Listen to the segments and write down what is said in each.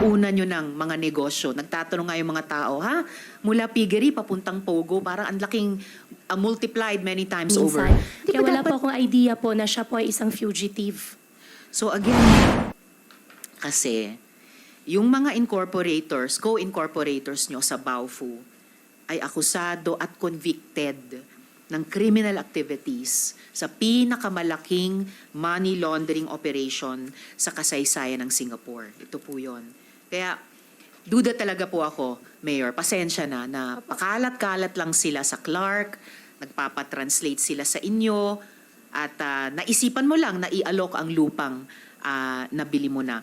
nauna nyo ng mga negosyo. Nagtatanong nga yung mga tao, ha? Mula piggery, papuntang Pogo, parang ang laking uh, multiplied many times over. Minsan. Di Kaya wala dapat- po akong idea po na siya po ay isang fugitive. So again, kasi yung mga incorporators, co-incorporators nyo sa Baofu ay akusado at convicted ng criminal activities sa pinakamalaking money laundering operation sa kasaysayan ng Singapore. Ito po yon. Kaya duda talaga po ako, Mayor, pasensya na, na pakalat-kalat lang sila sa Clark, nagpapatranslate sila sa inyo, at ah, naisipan mo lang na i-alok ang lupang ah, nabili mo na.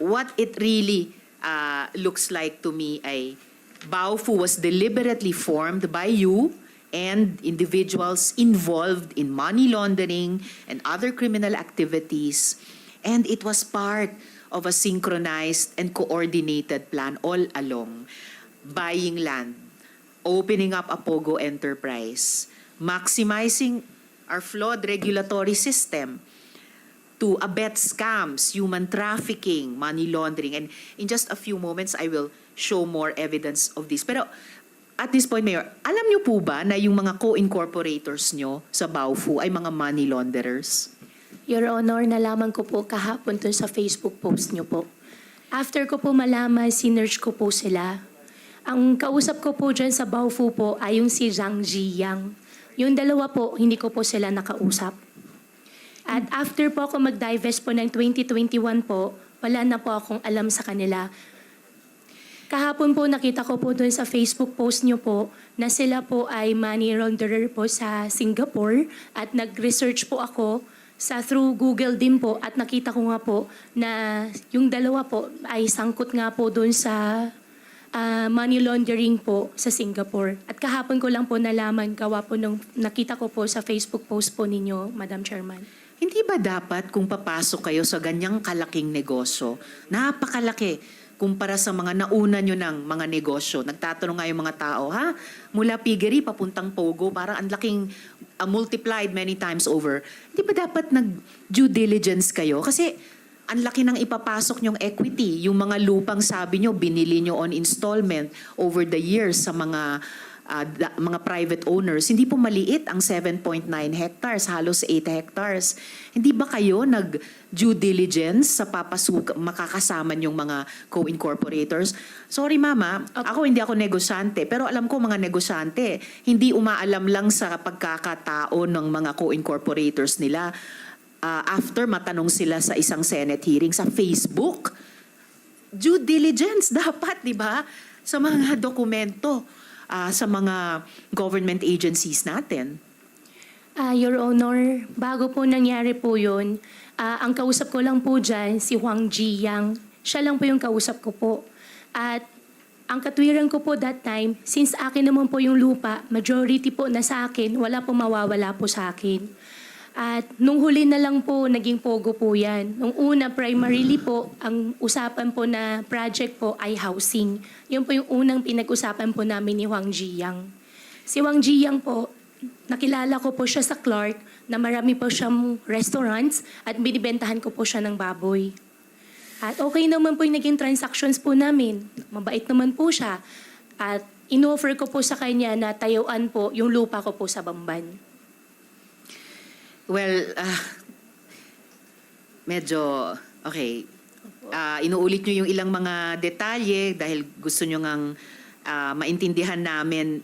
What it really ah, looks like to me ay Baofu was deliberately formed by you and individuals involved in money laundering and other criminal activities. And it was part of a synchronized and coordinated plan all along. Buying land, opening up a POGO enterprise, maximizing our flawed regulatory system to abet scams, human trafficking, money laundering. And in just a few moments, I will show more evidence of this. Pero at this point, Mayor, alam niyo po ba na yung mga co-incorporators nyo sa Baofu ay mga money launderers? Your Honor, nalaman ko po kahapon dun sa Facebook post niyo po. After ko po malaman, sinerge ko po sila. Ang kausap ko po dyan sa Baofu po ay yung si Zhang Ziyang. Yung dalawa po, hindi ko po sila nakausap. At after po ako mag-divest po ng 2021 po, wala na po akong alam sa kanila. Kahapon po nakita ko po doon sa Facebook post niyo po na sila po ay money launderer po sa Singapore at nag-research po ako sa through Google din po at nakita ko nga po na yung dalawa po ay sangkot nga po doon sa ah, money laundering po sa Singapore. At kahapon ko lang po nalaman gawa po nung nakita ko po sa Facebook post po ninyo, Madam Chairman. Hindi ba dapat kung papasok kayo sa ganyang kalaking negosyo, napakalaki kumpara sa mga nauna nyo ng mga negosyo. Nagtatanong nga yung mga tao, ha? Mula piggery, papuntang Pogo, parang ang laking uh, multiplied many times over. Hindi ba dapat nag-due diligence kayo? Kasi ang laki ng ipapasok nyong equity. Yung mga lupang sabi nyo, binili nyo on installment over the years sa mga da- mga private owners, hindi po maliit ang 7.9 hectares, halos 8 hectares. Hindi ba kayo nag due diligence sa papasuk makakasama yung mga co-incorporators? Sorry mama, ako hindi ako negosyante, pero alam ko mga negosyante, hindi umaalam lang sa pagkakatao ng mga co-incorporators nila. Ah, after matanong sila sa isang Senate hearing sa Facebook, due diligence dapat, di ba? Sa mga dokumento, ah, sa mga government agencies natin. Ah, Your Honor, bago po nangyari po yun, ah, ang kausap ko lang po dyan, si Huang Jiyang. Siya lang po yung kausap ko po. At ang katwiran ko po that time, since akin naman po yung lupa, majority po na sa akin, wala po mawawala po sa akin. At nung huli na lang po, naging pogo po yan. Nung una, primarily po, ang usapan po na project po ay housing. Yun po yung unang pinag-usapan po namin ni Huang Jiyang. Si Wang Jiyang po, nakilala ko po siya sa Clark na marami po siyang restaurants at binibentahan ko po siya ng baboy. At okay naman po yung naging transactions po namin. Mabait naman po siya. At inoffer ko po sa kanya na tayuan po yung lupa ko po sa Bamban. Well, ah, medyo, okay. Ah, inuulit nyo yung ilang mga detalye dahil gusto nyo ngang ah, maintindihan namin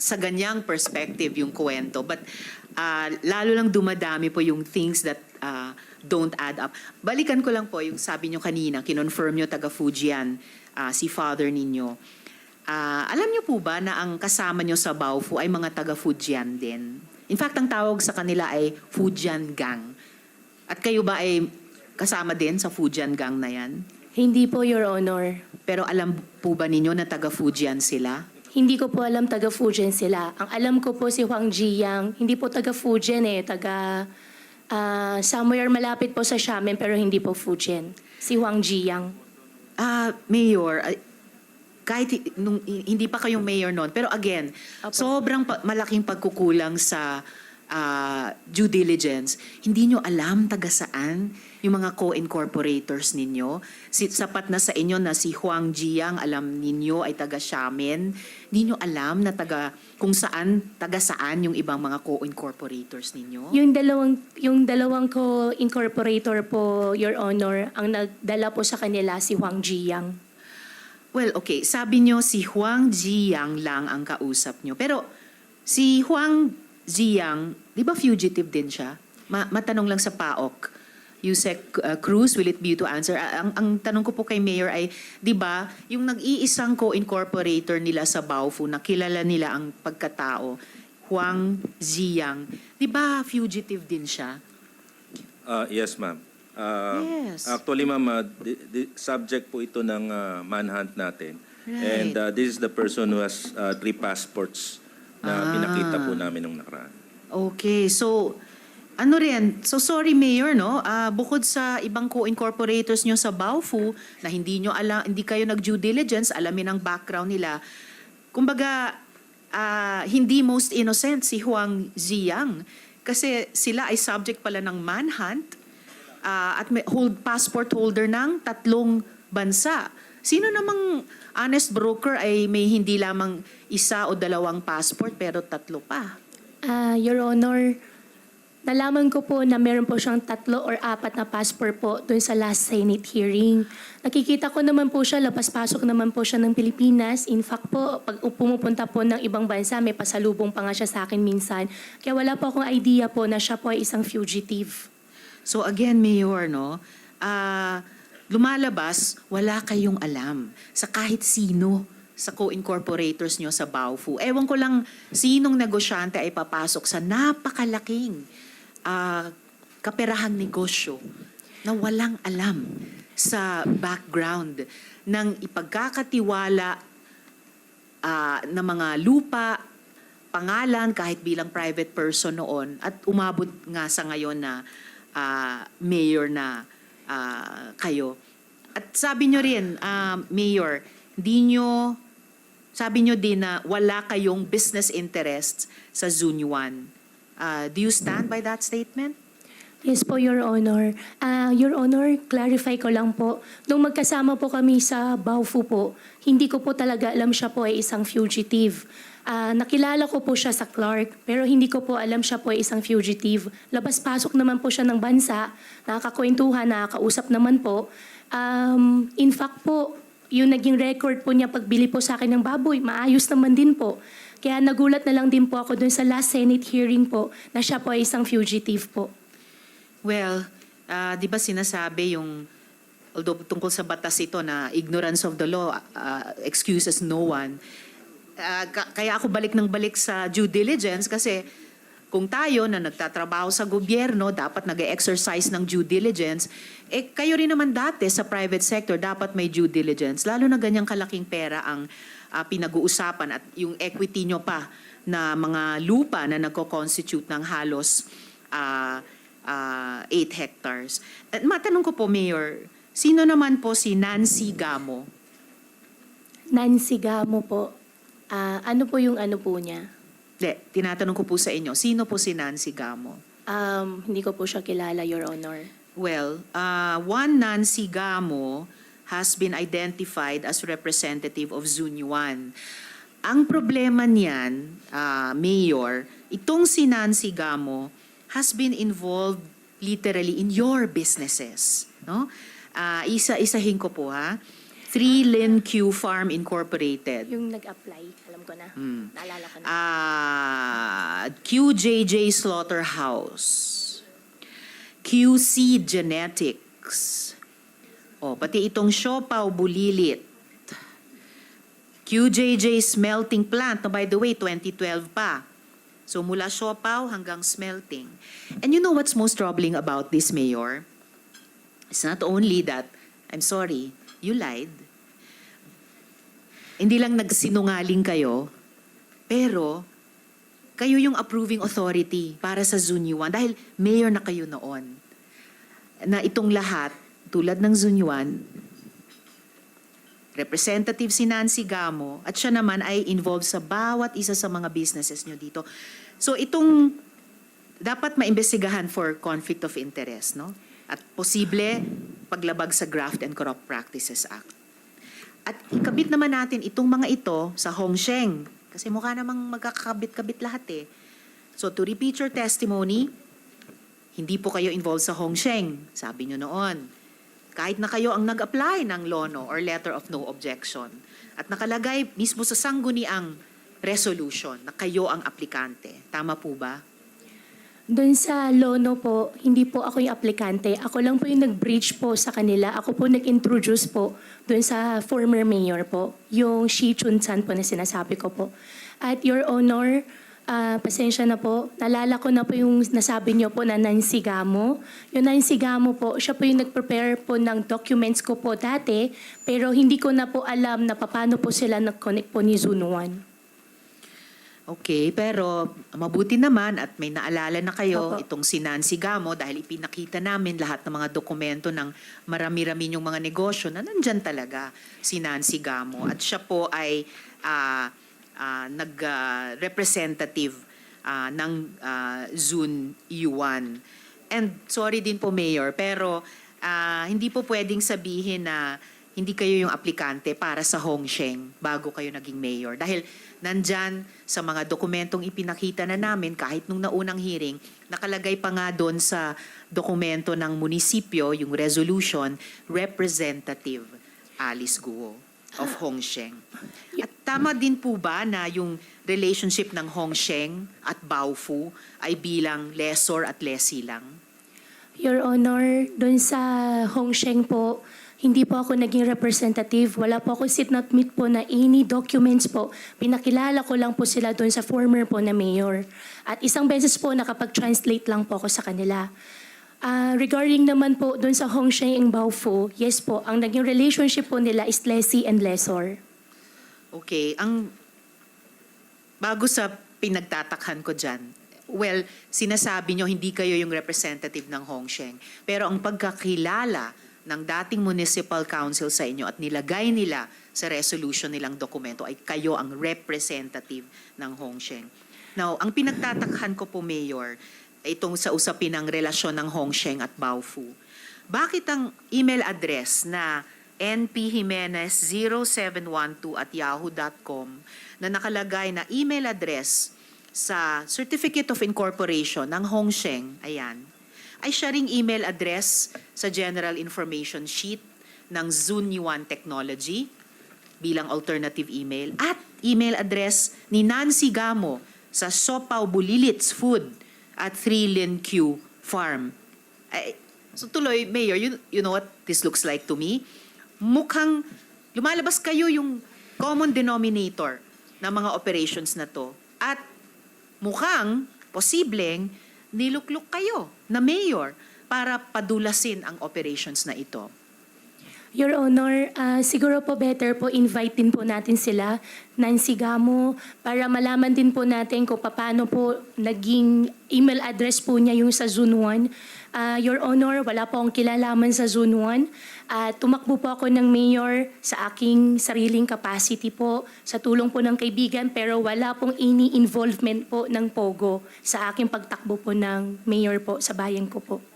sa ganyang perspective yung kwento. But ah, lalo lang dumadami po yung things that ah, don't add up. Balikan ko lang po yung sabi nyo kanina, kinonfirm nyo taga Fujian, ah, si father ninyo. Ah, alam nyo po ba na ang kasama nyo sa Baofu ay mga taga Fujian din? In fact, ang tawag sa kanila ay Fujian Gang. At kayo ba ay kasama din sa Fujian Gang na yan? Hindi po, Your Honor. Pero alam po ba ninyo na taga Fujian sila? Hindi ko po alam taga Fujian sila. Ang alam ko po si Huang Jiyang, hindi po taga Fujian eh, taga ah, somewhere malapit po sa Xiamen pero hindi po Fujian. Si Huang Jiyang. Ah, Mayor, ah, kahit hi- nung, hi- hindi pa kayong mayor noon, pero again, Opo. sobrang pa- malaking pagkukulang sa ah, due diligence, hindi nyo alam taga saan yung mga co-incorporators ninyo. Si, sapat na sa inyo na si Huang Jiang, alam ninyo ay taga Xiamen. Hindi nyo alam na taga kung saan, taga saan yung ibang mga co-incorporators ninyo. Yung dalawang, yung dalawang co-incorporator po, Your Honor, ang nagdala po sa kanila si Huang Jiyang. Well, okay. Sabi nyo si Huang Jiang lang ang kausap nyo. Pero si Huang Jiang, di ba fugitive din siya? Ma- matanong lang sa PAOK. Yusek uh, Cruz, will it be you to answer? Ah, ang, ang tanong ko po kay Mayor ay, di ba, yung nag-iisang co-incorporator nila sa Baofu, na kilala nila ang pagkatao, Huang Jiang, di ba fugitive din siya? Uh, yes, ma'am. Uh, Yes. Actually, ma'am, uh, subject po ito ng uh, manhunt natin. Right. And uh, this is the person who has uh, three passports na Ah. pinakita po namin nung nakaraan. Okay, so ano rin, so sorry Mayor, no? Ah, bukod sa ibang co-incorporators nyo sa Baofu na hindi nyo alam, hindi kayo nag-due diligence, alamin ang background nila. Kumbaga, ah, hindi most innocent si Huang Ziyang kasi sila ay subject pala ng manhunt ah, at hold passport holder ng tatlong bansa. Sino namang honest broker ay may hindi lamang isa o dalawang passport pero tatlo pa? Ah, Your Honor, nalaman ko po na meron po siyang tatlo or apat na passport po doon sa last Senate hearing. Nakikita ko naman po siya, labas-pasok naman po siya ng Pilipinas. In fact po, pag pumupunta po ng ibang bansa, may pasalubong pa nga siya sa akin minsan. Kaya wala po akong idea po na siya po ay isang fugitive. So again, Mayor, no, ah, lumalabas, wala kayong alam sa kahit sino sa co-incorporators nyo sa Baofu. Ewan ko lang sinong negosyante ay papasok sa napakalaking ah, kaperahang negosyo na walang alam sa background ng ipagkakatiwala ah, na mga lupa, pangalan kahit bilang private person noon at umabot nga sa ngayon na ah, mayor na ah, kayo. At sabi nyo rin, ah, mayor, di nyo, sabi nyo din na wala kayong business interests sa Zunyuan. Ah, do you stand by that statement? Yes po, Your Honor. Ah, Your Honor, clarify ko lang po. Nung magkasama po kami sa Baofu po, hindi ko po talaga alam siya po ay isang fugitive. Ah, nakilala ko po siya sa Clark, pero hindi ko po alam siya po ay isang fugitive. Labas-pasok naman po siya ng bansa, nakakakwentuhan, nakakausap naman po. Um, in fact po, yung naging record po niya pagbili po sa akin ng baboy, maayos naman din po. Kaya nagulat na lang din po ako dun sa last Senate hearing po na siya po ay isang fugitive po. Well, ah, di ba sinasabi yung, although tungkol sa batas ito na ignorance of the law ah, excuses no one, Ka- kaya ako balik ng balik sa due diligence kasi kung tayo na nagtatrabaho sa gobyerno, dapat nag exercise ng due diligence, eh kayo rin naman dati sa private sector, dapat may due diligence. Lalo na ganyang kalaking pera ang ah, pinag-uusapan at yung equity nyo pa na mga lupa na nagko-constitute ng halos ah, ah, 8 hectares. At matanong ko po, Mayor, sino naman po si Nancy Gamo? Nancy Gamo po. Ah, ano po yung ano po niya? De, tinatanong ko po sa inyo, sino po si Nancy Gamo? Um, hindi ko po siya kilala, Your Honor. Well, uh, one Nancy Gamo has been identified as representative of Zunyuan. Ang problema niyan, uh, Mayor, itong si Nancy Gamo has been involved literally in your businesses. No? Uh, isa-isahin ko po ha. Three Lin Q Farm Incorporated. Yung nag-apply, alam ko na. Hmm. Naalala ko na. Ah, QJJ Slaughterhouse. QC Genetics. O, pati itong Siopaw Bulilit. QJJ Smelting Plant. No, by the way, 2012 pa. So mula Siopaw hanggang smelting. And you know what's most troubling about this, Mayor? It's not only that, I'm sorry, you lied. Hindi lang nagsinungaling kayo, pero kayo yung approving authority para sa Zunyuan dahil mayor na kayo noon. Na itong lahat, tulad ng Zunyuan, representative si Nancy Gamo at siya naman ay involved sa bawat isa sa mga businesses nyo dito. So itong dapat maimbestigahan for conflict of interest, no? At posible paglabag sa Graft and Corrupt Practices Act. At ikabit naman natin itong mga ito sa Hongsheng. Kasi mukha namang magkakabit-kabit lahat eh. So to repeat your testimony, hindi po kayo involved sa Hongsheng, sabi nyo noon. Kahit na kayo ang nag-apply ng LONO or Letter of No Objection. At nakalagay mismo sa sangguniang resolution na kayo ang aplikante. Tama po ba? Doon sa Lono po, hindi po ako yung aplikante. Ako lang po yung nag-breach po sa kanila. Ako po nag-introduce po doon sa former mayor po, yung Shi Chun-san po na sinasabi ko po. At Your Honor, ah, pasensya na po, nalala ko na po yung nasabi niyo po na Nancy Gamo. Yung Nancy Gamo po, siya po yung nag-prepare po ng documents ko po dati, pero hindi ko na po alam na paano po sila nag-connect po ni Zunuan. Okay, pero mabuti naman at may naalala na kayo Opo. itong si Nancy Gamo dahil ipinakita namin lahat ng mga dokumento ng marami-rami yung mga negosyo na nandyan talaga si Nancy Gamo. At siya po ay ah, ah, nag-representative ah, ng ah, Zun Yuan. And sorry din po, Mayor, pero ah, hindi po pwedeng sabihin na hindi kayo yung aplikante para sa Hongsheng bago kayo naging mayor. Dahil nandyan sa mga dokumentong ipinakita na namin kahit nung naunang hearing, nakalagay pa nga doon sa dokumento ng munisipyo, yung resolution, Representative Alice Guo of Hongsheng. At tama din po ba na yung relationship ng Hongsheng at Baofu ay bilang lessor at lessee lang? Your Honor, doon sa Hongsheng po, hindi po ako naging representative. Wala po ako meet po na any documents po. Pinakilala ko lang po sila doon sa former po na mayor. At isang beses po nakapag-translate lang po ako sa kanila. Ah, regarding naman po doon sa Hongsheng and Baofu, yes po, ang naging relationship po nila is lessee and lessor. Okay, ang bago sa pinagtatakhan ko dyan, well, sinasabi nyo hindi kayo yung representative ng Hongsheng. Pero ang pagkakilala ng dating municipal council sa inyo at nilagay nila sa resolution nilang dokumento ay kayo ang representative ng Hongsheng. Now, ang pinagtatakhan ko po, Mayor, itong sa usapin ng relasyon ng Hongsheng at Baofu. Bakit ang email address na npjimenez0712 at yahoo.com na nakalagay na email address sa Certificate of Incorporation ng Hongsheng, ayan, ay siya ring email address sa General Information Sheet ng Zunyuan Technology bilang alternative email at email address ni Nancy Gamo sa Sopaw Bulilits Food at 3 Lin Q Farm. Ay, so tuloy, Mayor, you, you know what this looks like to me? Mukhang lumalabas kayo yung common denominator ng mga operations na to. At mukhang, posibleng, nilukluk kayo na mayor para padulasin ang operations na ito. Your Honor, ah, siguro po better po invite din po natin sila, Nancy Gamo, para malaman din po natin kung paano po naging email address po niya yung sa Zone 1. Ah, Your Honor, wala po akong kilalaman sa Zone 1. Ah, tumakbo po ako ng mayor sa aking sariling capacity po, sa tulong po ng kaibigan, pero wala pong any involvement po ng POGO sa aking pagtakbo po ng mayor po sa bayan ko po.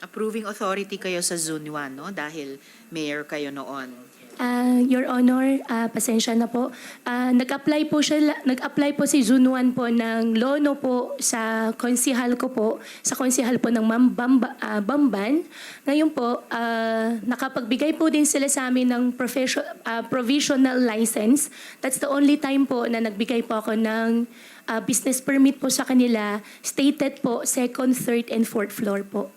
Approving authority kayo sa 1, no? Dahil mayor kayo noon. Ah, Your Honor, ah, pasensya na po. Ah, nag-apply po siya, nag-apply po si Junuan po ng lono po sa konsihal ko po, sa konsihal po ng Mam- Bamba, ah, Bamban. Ngayon po, ah, nakapagbigay po din sila sa amin ng profession, ah, provisional license. That's the only time po na nagbigay po ako ng ah, business permit po sa kanila. Stated po, second, third, and fourth floor po.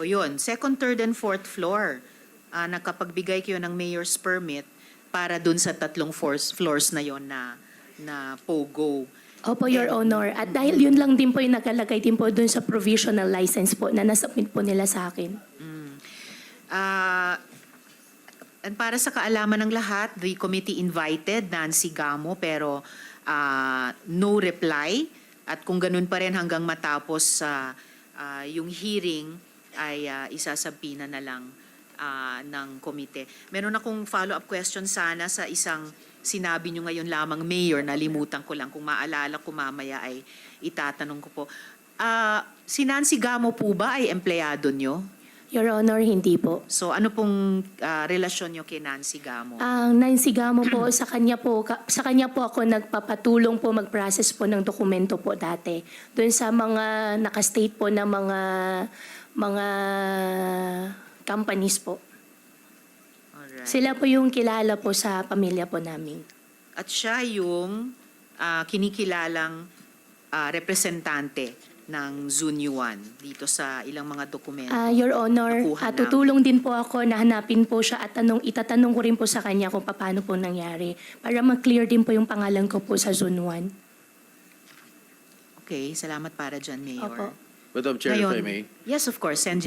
O yun, second, third, and fourth floor. Ah, nakapagbigay kayo ng mayor's permit para dun sa tatlong floors, floors na yon na, na POGO. Opo, Your Honor. At dahil yun lang din po yung nakalagay din po dun sa provisional license po na nasubmit po nila sa akin. Ah, and para sa kaalaman ng lahat, the committee invited Nancy Gamo pero ah, no reply. At kung ganun pa rin hanggang matapos sa ah, yung hearing ay uh, isasabina na lang ah, ng komite. Meron akong follow-up question sana sa isang sinabi nyo ngayon lamang, Mayor, nalimutan ko lang. Kung maalala ko mamaya ay itatanong ko po. Ah, si Nancy Gamo po ba ay empleyado nyo? Your Honor, hindi po. So ano pong ah, relasyon nyo kay Nancy Gamo? Ang Nancy Gamo po, sa kanya po, ka- sa kanya po ako nagpapatulong po mag-process po ng dokumento po dati. Doon sa mga nakastate po na mga mga companies po. Alright. Sila po yung kilala po sa pamilya po namin. At siya yung ah, kinikilalang ah, representante ng Zunyuan dito sa ilang mga dokumento. Ah, Your Honor, Nakuha ah, ng- tutulong din po ako na hanapin po siya at tanong, itatanong ko rin po sa kanya kung paano po nangyari para mag-clear din po yung pangalan ko po sa Zone 1. Okay, salamat para dyan, Mayor. Opo. Madam Chair, if I Ngayon- may. Yes, of course, Sen.